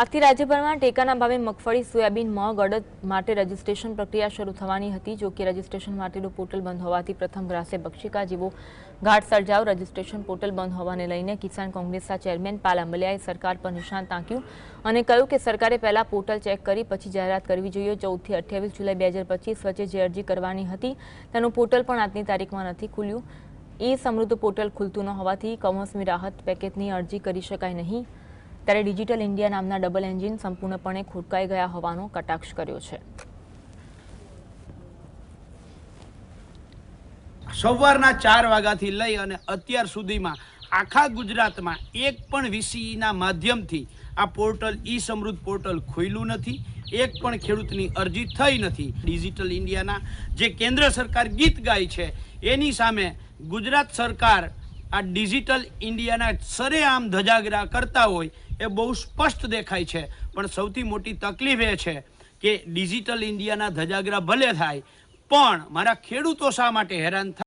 આજથી રાજ્યભરમાં ટેકાના ભાવે મગફળી, સોયાબીન, મગ, અડદ માટે રજીસ્ટ્રેશન પ્રક્રિયા શરૂ થવાની હતી. જો કે રજીસ્ટ્રેશન માટેનું પોર્ટલ બંધ હોવાથી પ્રથમ ગ્રાસે બક્ષિકા જેવો ઘાટ સર્જાવ રજીસ્ટ્રેશન પોર્ટલ બંધ હોવાને લઈને કિસાન કોંગ્રેસના ચેરમેન પાલ અંબલિયાએ સરકાર પર નિશાન તાક્યું અને કહ્યું કે સરકારે પહેલા પોર્ટલ ચેક કરી, પછી જાહેરાત કરવી જોઈએ. ચૌદથી અઠ્યાવીસ જુલાઈ બે હજાર પચીસ વચ્ચે જે અરજી કરવાની હતી, તેનું પોર્ટલ પણ આજની તારીખમાં નથી ખુલ્યું. ઈ સમૃદ્ધ પોર્ટલ ખુલતું ન હોવાથી કમોસમી રાહત પેકેજની અરજી કરી શકાય નહીં. ત્યારે ડિજિટલ ઇન્ડિયા નામના ડબલ એન્જિન સંપૂર્ણપણે ખોટકાઈ ગયા હોવાનો કટાક્ષ કર્યો છે. સવારના ચાર વાગ્યાથી લઈ અને અત્યાર સુધીમાં આખા ગુજરાતમાં એક પણ વીસીઈના માધ્યમથી આ પોર્ટલ, ઈ સમૃદ્ધ પોર્ટલ ખોલ્યું નથી, એક પણ ખેડૂતની અરજી થઈ નથી. ડિજિટલ ઇન્ડિયાના જે કેન્દ્ર સરકાર ગીત ગાય છે, એની સામે ગુજરાત સરકાર આ ડિજિટલ ઇન્ડિયાના સરેઆમ ધજાગરા કરતા હોય એ બહુ સ્પષ્ટ દેખાય છે. પણ સૌથી મોટી તકલીફ એ છે કે ડિજિટલ ઇન્ડિયાના ધજાગરા ભલે થાય, પણ મારા ખેડૂતો શા માટે હેરાન થાય